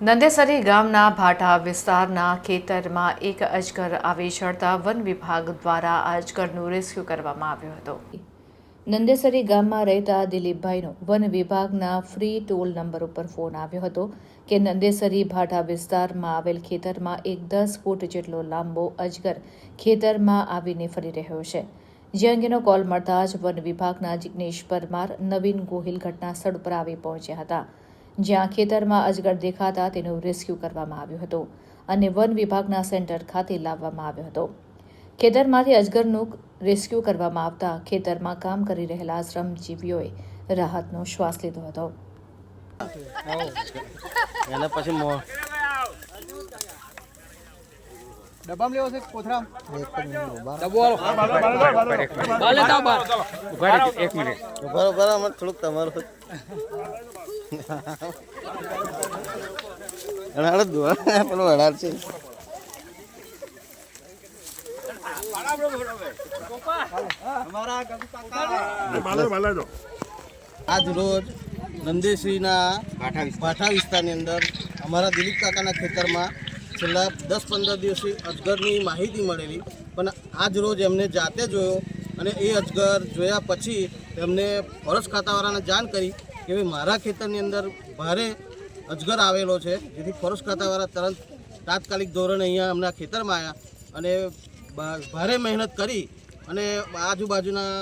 નંદેસરી ગામના ભાટા વિસ્તારના ખેતરમાં એક અજગર આવી ચડતા વન વિભાગ દ્વારા અજગરનું રેસ્ક્યુ કરવામાં આવ્યો હતો. નંદેસરી ગામમાં રહેતા દિલીપભાઈનો વન વિભાગના ફ્રી ટોલ નંબર ઉપર ફોન આવ્યો હતો કે નંદેસરી ભાટા વિસ્તારમાં આવેલ ખેતરમાં એક દસ ફૂટ જેટલો લાંબો અજગર ખેતરમાં આવીને ફરી રહ્યો છે. જે અંગેનો કોલ મળતા જ વન વિભાગના જિજ્ઞેશ પરમાર નવીન ગોહિલ ઘટના સ્થળ પર આવી પહોંચ્યા હતા. જ્યાં ખેતરમાં અજગર દેખાતા તેનું રેસ્ક્યુ કરવામાં આવ્યું હતું અને વન વિભાગના સેન્ટર ખાતે લાવવામાં આવ્યો હતો. ખેતરમાંથી અજગરનું રેસ્ક્યુ કરવામાં આવતા ખેતરમાં કામ કરી રહેલા શ્રમજીવીઓએ રાહતનો શ્વાસ લીધો હતો. પછી ડબ્બામાં લેવો છે? કોથળામ? ઊભા ઊભા અમારે થોડુંક તમારું. અડાડ જ દો પેલો છે. આજ રોજ નંદેશ્રીના ભાઠા વિસ્તારની અંદર અમારા દિલીપ કાકાના ખેતરમાં છેલ્લા દસ પંદર દિવસથી અજગરની માહિતી મળેલી. પણ આજ રોજ એમને જાતે જોયો અને એ અજગર જોયા પછી એમને ફોરેસ્ટ ખાતાવાળાને જાણ કરી કે ભાઈ મારા ખેતરની અંદર ભારે અજગર આવેલો છે. જેથી ફોરેસ્ટ ખાતાવાળા તરત તાત્કાલિક ધોરણે અહીંયા અમના ખેતરમાં આવ્યા અને ભારે મહેનત કરી અને આજુબાજુના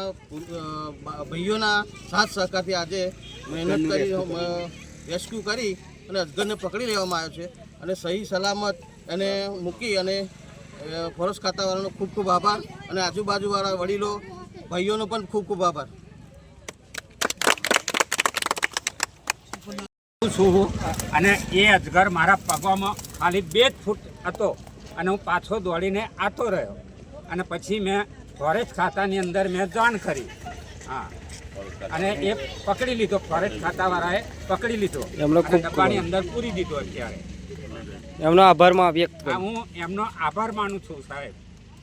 ભાઈઓના સાથ સહકારથી આજે મહેનત કરી રેસ્ક્યુ કરી અને અજગરને પકડી લેવામાં આવ્યો છે. અને સહી સલામત એને મૂકી અને ફોરેસ્ટ ખાતાવાળાનો ખૂબ ખૂબ આભાર અને આજુબાજુવાળા વડીલો ભાઈઓનો પણ ખૂબ ખૂબ આભાર. છું અને એ અજગર મારા પગમાં ખાલી બે જ ફૂટ હતો અને હું પાછો દોડીને આતો રહ્યો. અને પછી મેં ફોરેસ્ટ ખાતાની અંદર મેં જાણ કરી. હા. અને એ પકડી લીધો ફોરેસ્ટ ખાતાવાળાએ પકડી લીધો. ડબ્બાની અંદર પૂરી દીધો અત્યારે. એમનો આભારમાં વ્યક્ત આ હું એમનો આભાર માનું છું સાહેબ.